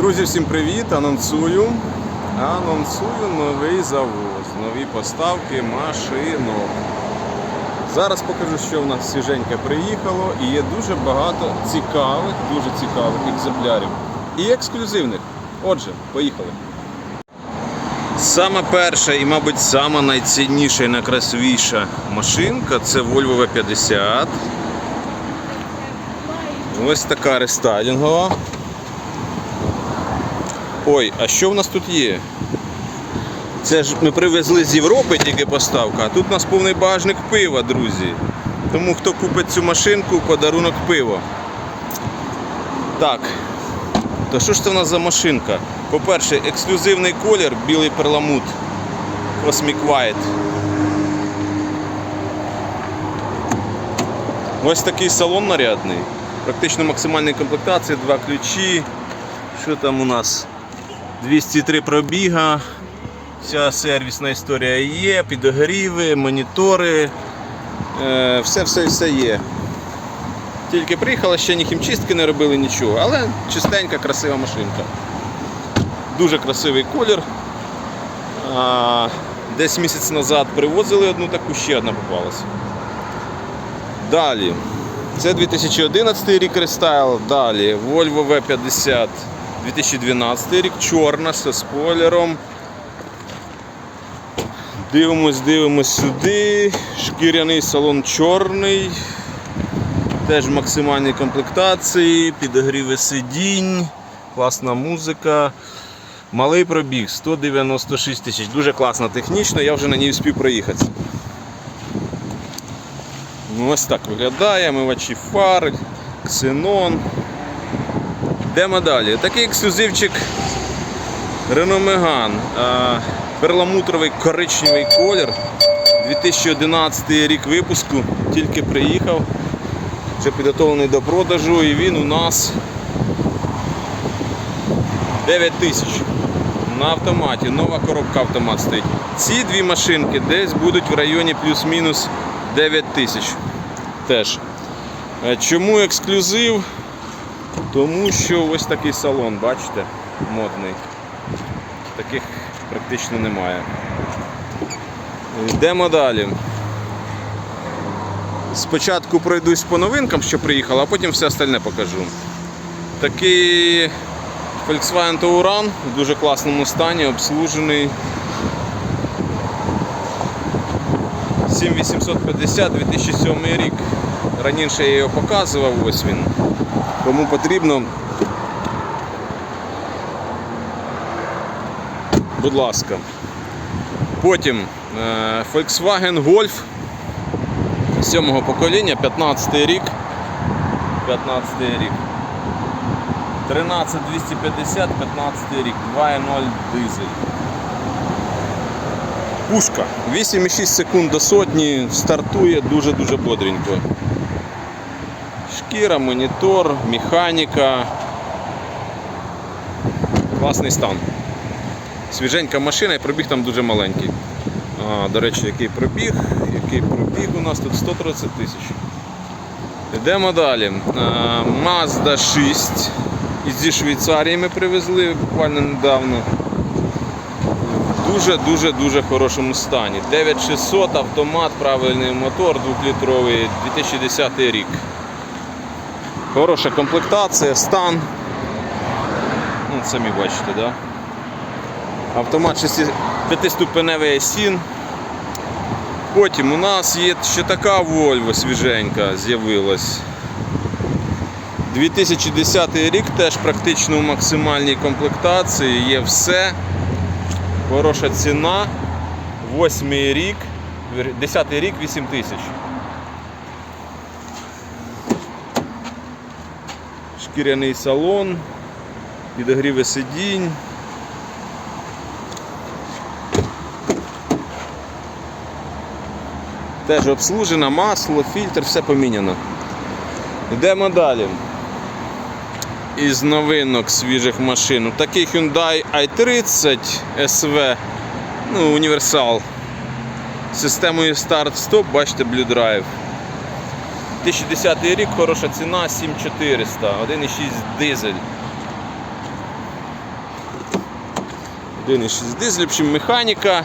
Друзі, всім привіт! Анонсую. Анонсую новий завоз, нові поставки машинок. Зараз покажу, що в нас свіженьке приїхало і є дуже багато цікавих, дуже цікавих екземплярів. І ексклюзивних. Отже, поїхали. Саме перша і, мабуть, сама найцінніша і найкрасивіша машинка це Volvo V50. Ось така рестайлінгова. Ой, а що в нас тут є? Це ж ми привезли з Європи тільки поставка, а тут у нас повний багажник пива, друзі. Тому хто купить цю машинку, подарунок пиво. Так. То що ж це в нас за машинка? По-перше, ексклюзивний колір, білий перламут. White. Ось такий салон нарядний. Практично максимальної комплектації, два ключі. Що там у нас? 203 пробіга. Вся сервісна історія є, підогріви, монітори. Е, Все, все, все є. Тільки приїхала, ще ні хімчистки не робили нічого, але чистенька, красива машинка. Дуже красивий колір. Десь місяць назад привозили одну таку, ще одна попалася. Далі. Це 2011 рік рестайл. Далі Volvo V50 2012 рік, чорна зі спойлером. Дивимось, дивимось сюди. Шкіряний салон чорний. Теж в максимальній комплектації, підогріви сидінь, класна музика. Малий пробіг 196 тисяч. Дуже класно технічно, я вже на ній встиг проїхати. Ну, ось так виглядає, мивачі фар, ксенон. Йдемо далі. Такий ексклюзивчик Renault Megane. Перламутровий коричневий колір. 2011 рік випуску, тільки приїхав. Вже підготовлений до продажу і він у нас 9 тисяч. На автоматі, нова коробка автомат стоїть. Ці дві машинки десь будуть в районі плюс-мінус 9 тисяч. Теж. Е, Чому ексклюзив? Тому що ось такий салон, бачите, модний. Таких практично немає. Йдемо далі. Спочатку пройдусь по новинкам, що приїхало, а потім все остальне покажу. Такий Volkswagen Touran в дуже класному стані, обслужений. 7850 2007 рік. Раніше я його показував, ось він. Кому потрібно. Будь ласка. Потім е, Volkswagen Golf сьомого покоління, 15 рік. 15 рік. 13250, 15 рік, 2.0 дизель. Пушка. 8,6 секунд до сотні, стартує дуже-дуже бодренько. Шкіра, монітор, механіка. Класний стан. Свіженька машина і пробіг там дуже маленький. А, до речі, який пробіг? Який пробіг у нас тут 130 тисяч. Йдемо далі. А, Mazda 6. Зі Швейцарії ми привезли буквально недавно. В Дуже-дуже дуже хорошому стані. 9600 автомат, правильний мотор, 2-літровий, 2010 рік. Хороша комплектація, стан. Ну, самі бачите, да? Автомат 5-ступеневий Айсін. Потім у нас є ще така Volvo свіженька з'явилась. 2010 рік теж практично в максимальній комплектації, є все. Хороша ціна. 8 рік, 10 рік 8 тисяч. Шкіряний салон, підогріви сидінь. Теж обслужена, масло, фільтр, все поміняно. Йдемо далі. Із новинок свіжих машин. Такий Hyundai i30 SV, ну, універсал. Системою старт-стоп, бачите, Blue Drive. 2010 рік, хороша ціна, 7400, 1,6 дизель. 1,6 дизель, в общем, механіка,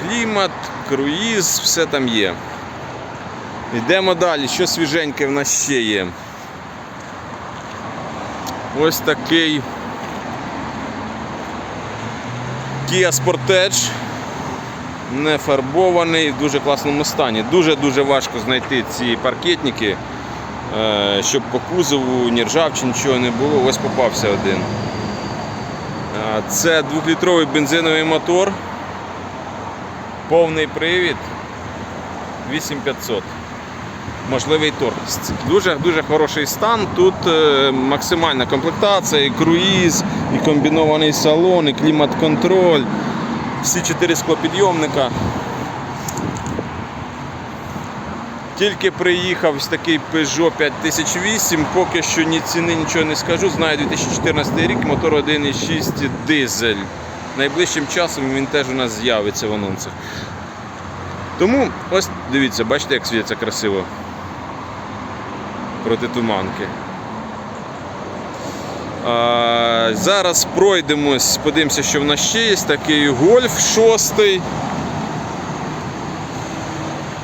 клімат, круїз, все там є. Йдемо далі, що свіженьке в нас ще є. Ось такий Kia Sportage. Не фарбований, в дуже класному стані. Дуже-дуже важко знайти ці паркетники, е, щоб по кузову ні ржавчини, нічого не було. Ось попався один. Е, Це 2-літровий бензиновий мотор. Повний привід 8500. Можливий торг. Дуже дуже хороший стан. Тут е, максимальна комплектація, і круїз, і комбінований салон, і клімат-контроль. Всі чотири склопідйомника. Тільки приїхав ось такий Peugeot 5008, поки що ні ціни, нічого не скажу. Знаю 2014 рік, мотор 1,6 дизель. Найближчим часом він теж у нас з'явиться в анонсах. Тому ось дивіться, бачите, як світиться красиво проти туманки. Зараз пройдемось, подивимося, що в нас ще є. Такий гольф шостий.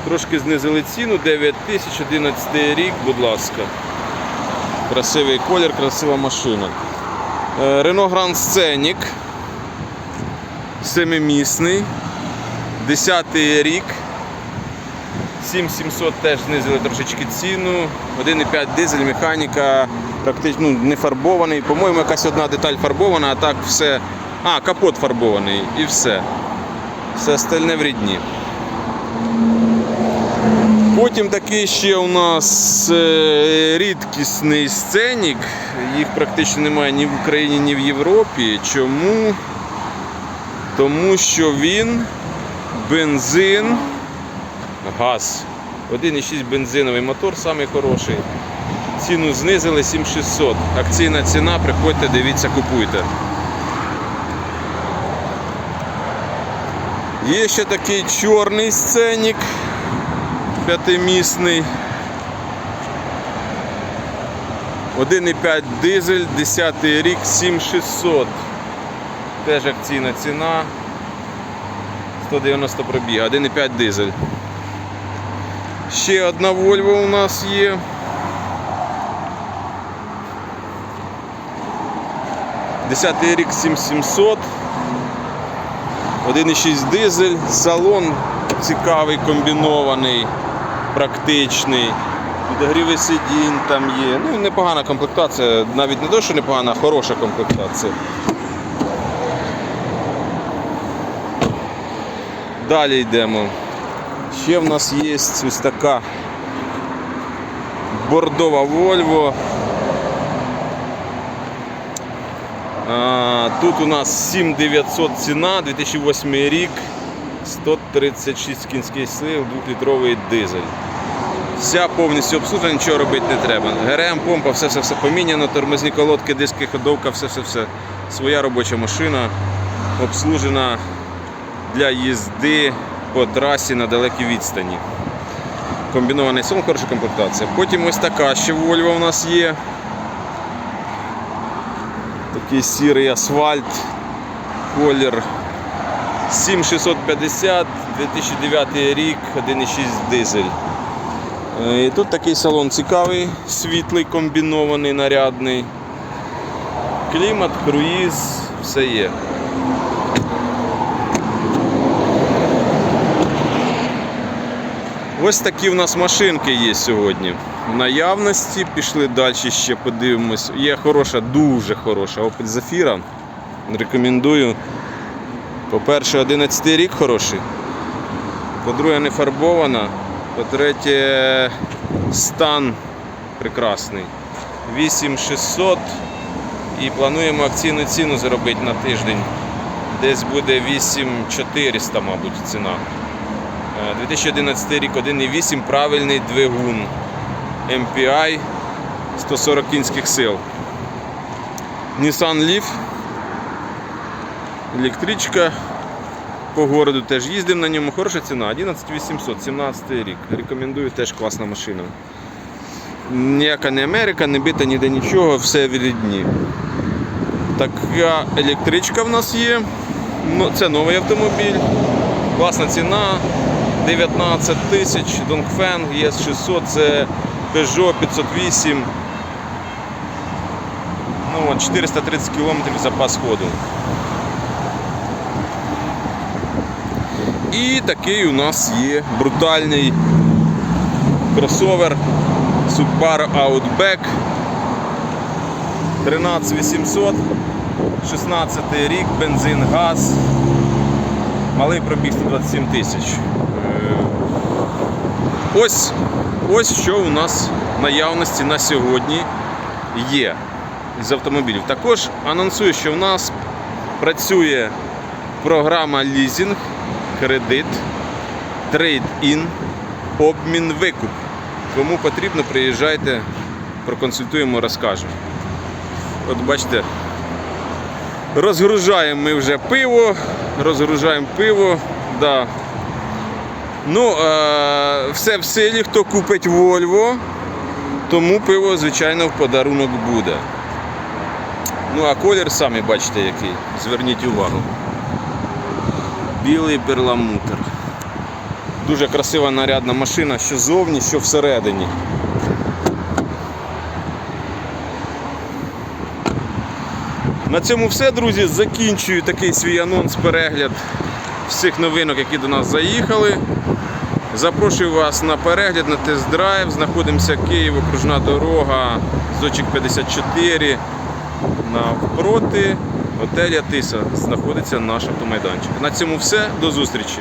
Трошки знизили ціну, 9 тисяч, 11 рік, будь ласка. Красивий колір, красива машина. Е, Renault Grand Scenic. Семимісний. 10 рік. 7700 теж знизили трошечки ціну. 1,5 дизель, механіка, практично ну, не фарбований. По-моєму, якась одна деталь фарбована, а так все. А, капот фарбований і все. Все остальне в рідні. Потім такий ще у нас е, рідкісний сценік. Їх практично немає ні в Україні, ні в Європі. Чому? Тому що він бензин, газ. 1,6 бензиновий мотор, самий хороший. Ціну знизили 7600. Акційна ціна, приходьте, дивіться, купуйте. Є ще такий чорний сценік п'ятимісний. 1,5 дизель, 10 рік, 7600. Теж акційна ціна. 190 пробіг, 1,5 дизель. Ще одна Volvo у нас є. Десятий рік 7700. 1,6 дизель, салон цікавий, комбінований, практичний. Підогріви сидінь там є. Ну, непогана комплектація, навіть не то, що непогана, а хороша комплектація. Далі йдемо. Ще в нас є ось така бордова Volvo. Тут у нас 7900 ціна, 2008 рік, 136 кінських сил, 2-літровий дизель. Вся повністю обслужена, нічого робити не треба. ГРМ, помпа, все все все поміняно, тормозні колодки, диски, ходовка, все все все. Своя робоча машина обслужена для їзди по трасі на далекій відстані. Комбінований сон, хороша комплектація. Потім ось така ще Volvo у нас є. Такий сірий асфальт, колір 7650, 2009 рік, 1,6 дизель. Е, І тут такий салон цікавий, світлий, комбінований, нарядний. Клімат, круїз, все є. Ось такі в нас машинки є сьогодні. В наявності пішли далі ще подивимось. Є хороша, дуже хороша Opel Zafira. Рекомендую. По-перше, 11 рік хороший. По-друге, не фарбована. По-третє, стан прекрасний. 8600 і плануємо акційну ціну заробити на тиждень. Десь буде 8400, мабуть, ціна. Е, 2011 рік 1,8 правильний двигун. MPI 140 кінських сил. Nissan Leaf. Електричка. По городу теж їздив на ньому. Хороша ціна. 11800, 17 рік. Рекомендую, теж класна машина. Ніяка не Америка, не бита ніде нічого, все в рідні. Така електричка в нас є. Ну, Це новий автомобіль. Класна ціна. 19 тисяч. Dongfeng ES600, це Peugeot 508. Ну, от, 430 км запас ходу. І такий у нас є брутальний кросовер Subaru Outback 13800, 16 рік, бензин, газ, малий пробіг 127 тисяч. Ось, ось що у нас наявності на сьогодні є з автомобілів. Також анонсую, що в нас працює програма лізинг, кредит, трейд-ін, обмін викуп. Кому потрібно, приїжджайте, проконсультуємо, розкажемо. От бачите, розгружаємо ми вже пиво, розгружаємо пиво. Да. Ну, е, все в силі, хто купить Volvo, тому пиво, звичайно, в подарунок буде. Ну, а колір самі бачите який. Зверніть увагу. Білий перламутр. Дуже красива нарядна машина, що зовні, що всередині. На цьому все, друзі. Закінчую такий свій анонс, перегляд всіх новинок, які до нас заїхали. Запрошую вас на перегляд, на тест-драйв. Знаходимося Київ, окружна дорога, Зочик 54. Навпроти готеля Тиса знаходиться наш автомайданчик. На цьому все. До зустрічі!